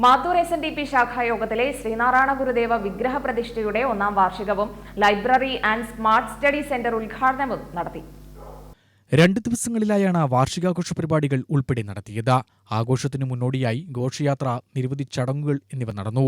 Mathur S N D P ശാഖായോഗത്തിലെ Sreenarayana Gurudeva വിഗ്രഹ പ്രതിഷ്ഠയുടെ ഒന്നാം വാർഷികവും library and smart study centre ഉദ്ഘാടനവും നടത്തി. രണ്ട് ദിവസങ്ങളിലായാണ് വാർഷികാഘോഷ പരിപാടികൾ ഉൾപ്പെടെ നടത്തിയത്. ആഘോഷത്തിന് മുന്നോടിയായി ഘോഷയാത്ര നിരവധി ചടങ്ങുകൾ എന്നിവ നടന്നു.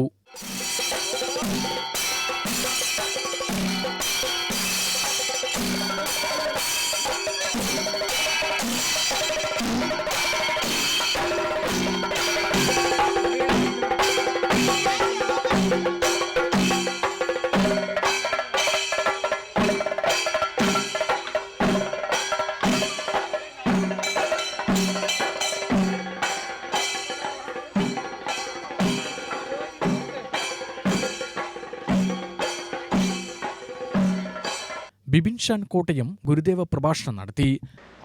ബിബിൻ ഷാൻ കോട്ടയം ഗുരുദേവ പ്രഭാഷണം നടത്തി.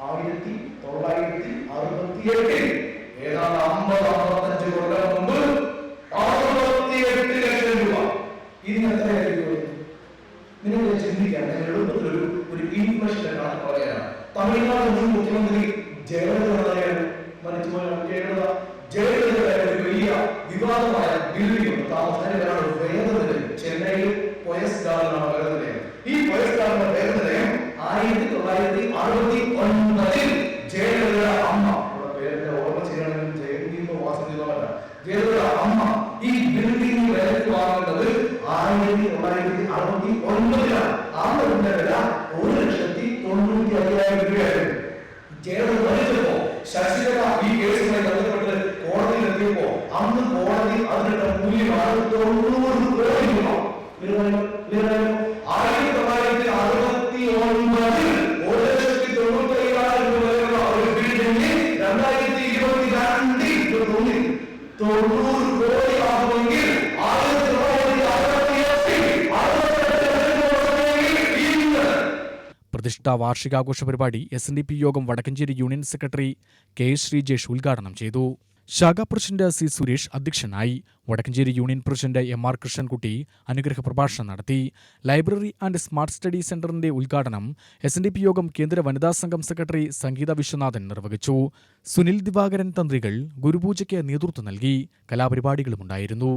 ആയിരത്തി തൊള്ളായിരത്തി അറുപത്തിയെട്ടിൽ ഏതാണ്ട് മുമ്പ് ഒരു ചെന്നൈയിൽ പോയസ് ഗാർഡനാണ് വേദന അമ്മ ഈ ബിൽഡിംഗ് വിലക്ക് വാങ്ങുന്നത് ആയിരത്തി തൊള്ളായിരത്തി അറുപത്തി ഒൻപതിലാണ്. അന്ന് വില ഒരു ലക്ഷത്തി തൊണ്ണൂറ്റി അയ്യായിരം രൂപയായിരുന്നു. ജയലളിത മരിച്ചപ്പോ ശശികല ഈ കേസുമായി ബന്ധപ്പെട്ട് കോടതിയിൽ എത്തിയപ്പോ അന്ന് കോടതി അതിന്റെ മൂല്യമാണ് തൊണ്ണൂറ് കോടി രൂപ? ആയിരത്തി തൊള്ളായിരത്തി അറുപത്തി ഒൻപതിൽ ഒരു ലക്ഷത്തി തൊണ്ണൂറ്റി അയ്യായിരം രൂപ ഒരു ബിൽഡിംഗ് രണ്ടായിരത്തി ഇരുപത്തി രണ്ടിൽ തൊണ്ണൂറ് പ്രതിഷ്ഠാ വാർഷികാഘോഷ പരിപാടി S N D P Yogam Vadakkencherry union secretary K Sreejesh ഉദ്ഘാടനം ചെയ്തു. ശാഖാ പ്രസിഡന്റ് സി സുരേഷ് അധ്യക്ഷനായി Vadakkencherry union president M R Krishnankutty അനുഗ്രഹ പ്രഭാഷണം നടത്തി. ലൈബ്രറി ആൻഡ് സ്മാർട്ട് സ്റ്റഡി സെന്ററിന്റെ ഉദ്ഘാടനം എസ് എൻ ഡി പി യോഗം കേന്ദ്ര വനിതാ സംഘം സെക്രട്ടറി സംഗീത വിശ്വനാഥൻ നിർവഹിച്ചു. സുനിൽ ദിവാകരൻ തന്ത്രികൾ ഗുരുപൂജയ്ക്ക് നേതൃത്വം നൽകി. കലാപരിപാടികളുമുണ്ടായിരുന്നു.